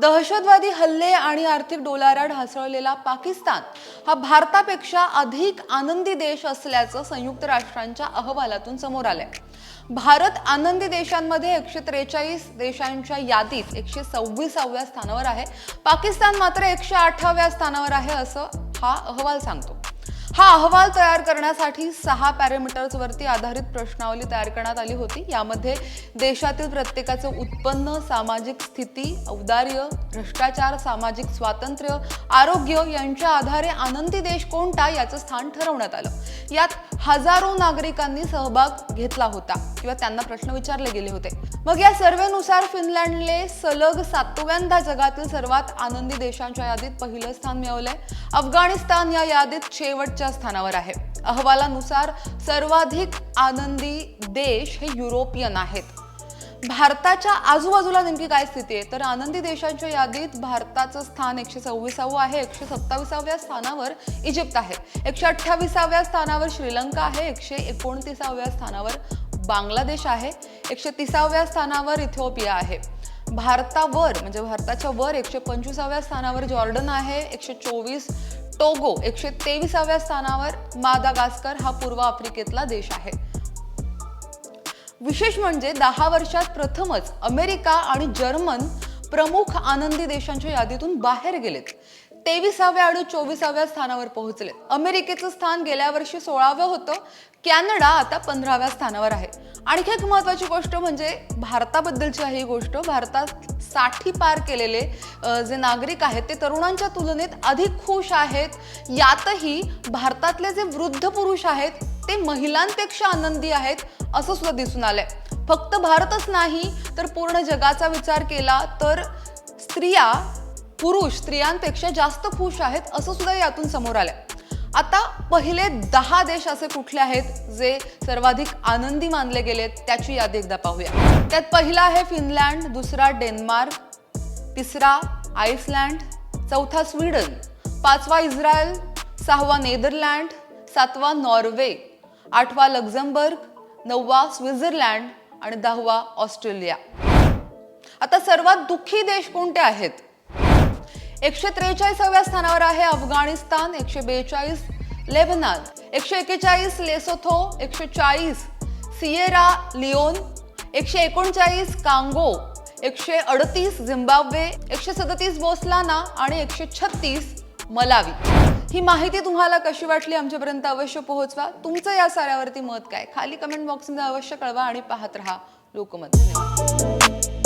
दहशतवादी हल्ले आणि आर्थिक डोलारा ढासळलेला पाकिस्तान हा भारतापेक्षा अधिक आनंदी देश असल्याचं संयुक्त राष्ट्रांच्या अहवालातून समोर आलंय. भारत आनंदी देशांमध्ये एकशे त्रेचाळीस देशांच्या यादीत एकशे सव्वीसाव्या स्थानावर आहे. पाकिस्तान मात्र एकशे आठाव्या स्थानावर आहे असं हा अहवाल सांगतो. हा अहवाल तयार करण्यासाठी सहा पॅरामीटर्सवरती आधारित प्रश्नावली तयार करण्यात आली होती. यामध्ये देशातील प्रत्येकाचं उत्पन्न सामाजिक स्थिती औदार्य भ्रष्टाचार सामाजिक स्वातंत्र्य आरोग्य यांच्या आधारे आनंदी देश कोणता याचं स्थान ठरवण्यात आलं. यात हजारो नागरिकांनी सहभाग घेतला होता किंवा त्यांना प्रश्न विचारले गेले होते. मग या सर्वेनुसार फिनलँडने सलग सातव्यांदा जगातील सर्वात आनंदी देशांच्या यादीत पहिलं स्थान मिळवलंय. अफगाणिस्तान या यादीत शेवटच्या स्थानावर आहे. अहवालानुसार सर्वाधिक आनंदी देश हे युरोपियन आहेत. भारताच्या आजूबाजूला नेमकी काय स्थिती आहे? तर आनंदी देशांच्या यादीत भारताचं स्थान एकशे सव्वीसावं आहे. एकशे सत्तावीसाव्या स्थानावर इजिप्त आहे. एकशे अठ्ठावीसाव्या स्थानावर श्रीलंका आहे. एकशे एकोणतीसाव्या स्थानावर बांगलादेश आहे. एकशे तिसाव्या स्थानावर इथिओपिया आहे. भारतावर म्हणजे भारताच्या वर एकशे पंचवीसाव्या स्थानावर जॉर्डन आहे. एकशे चोवीस टोगो एकशे तेविसाव्या स्थानावर मादागास्कर हा पूर्व आफ्रिकेतला देश आहे. विशेष म्हणजे दहा वर्षात प्रथमच अमेरिका आणि जर्मन प्रमुख आनंदी देशांच्या यादीतून बाहेर गेलेत. तेविसाव्या आणि चोवीसाव्या स्थानावर पोहोचले अमेरिकेचं स्थान गेल्या वर्षी सोळावं होतं. कॅनडा आता पंधराव्या स्थानावर आहे. आणखी एक महत्वाची गोष्ट म्हणजे भारताबद्दलची आहे ही गोष्ट. भारतात साठी पार केलेले जे नागरिक आहेत ते तरुणांच्या तुलनेत अधिक खुश आहेत. यातही भारतातले जे वृद्ध पुरुष आहेत ते महिलांपेक्षा आनंदी आहेत असं सुद्धा दिसून आलंय. फक्त भारतच नाही तर पूर्ण जगाचा विचार केला तर स्त्रिया पुरुष स्त्रियांपेक्षा जास्त खुश आहेत असं सुद्धा यातून समोर आलंय. आता पहिले दहा देश असे कुठले आहेत जे सर्वाधिक आनंदी मानले गेलेत त्याची यादी एकदा पाहूया. त्यात पहिला आहे फिनलँड दुसरा डेन्मार्क तिसरा आईसलँड चौथा स्वीडन पाचवा इस्रायल सहावा नेदरलँड सातवा नॉर्वे आठवा लक्झमबर्ग नववा स्वित्झर्लँड आणि दहावा ऑस्ट्रेलिया. आता सर्वात दुःखी देश कोणते आहेत? एकशे त्रेचाळीसाव्या स्थानावर आहे अफगाणिस्तान एकशे बेचाळीस लेबनान एकशे एकेचाळीस लेसोथो एकशे चाळीस सिएरा लिओन एकशे एकोणचाळीस कांगो एकशे अडतीस झिम्बाब्वे एकशे सदतीस बोस्लाना आणि एकशे छत्तीस मलावी. ही माहिती तुम्हाला कशी वाटली आमच्यापर्यंत अवश्य पोहोचवा. तुमचं या साऱ्यावरती मत काय? खाली कमेंट बॉक्समध्ये अवश्य कळवा आणि पाहत राहा लोकमत. धन्यवाद.